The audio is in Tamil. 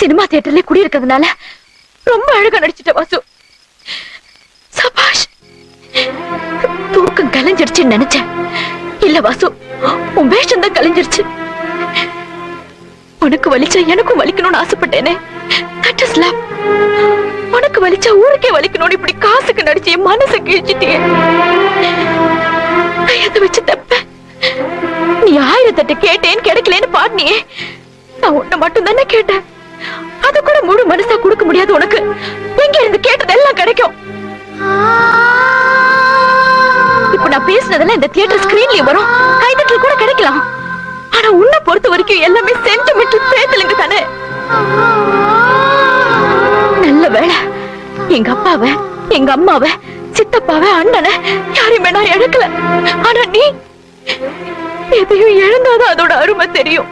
சினிமா தியேட்டர்ல குடியிருக்கிறதுனால ரொம்ப அழகா நடிச்சிட்ட வாசு. சபாஷ் தூக்கம் கலைஞ்சிருச்சுன்னு நினைச்சேன். இல்ல வாசு உன் வேஷம் தான் கலைஞ்சிருச்சு. உனக்கு வலிச்சா எனக்கும் வலிக்கணும்னு ஆசைப்பட்டேனே. தட் இஸ் லவ் உனக்கு வலிச்சா ஊருக்கே வலிக்கணும்னு இப்படி காசுக்கு நடிச்சு என் மனசை கிழிச்சிட்டியே. நான் எதை வச்சு தப்ப? நீ ஆயிரத்தட்டு கேட்டேன்னு கிடைக்கலன்னு பாடினியே நான் உன்னை மட்டும் தானே கேட்டேன். முடியாது உனக்கு. இங்க இருந்து கேட்டதெல்லாம் கிடைக்கும். இப்ப நான் பேசினதெல்லாம் இந்த தியேட்டர் ஸ்கிரீன்லயும் வரும். கைதட்டல் கூட கிடைக்கலாம். ஆனா உன்னை பொறுத்த வரைக்கும் எல்லாமே சென்டிமெண்டல் பேத்தலுங்க தானே. நல்ல வேளை. எங்க அப்பாவை எங்க அம்மாவை சித்தப்பாவை அண்ணனை யாரையுமே நான் இழக்கல. ஆனா நீ எதையும் இழந்தாதான் அதோட அருமை தெரியும்.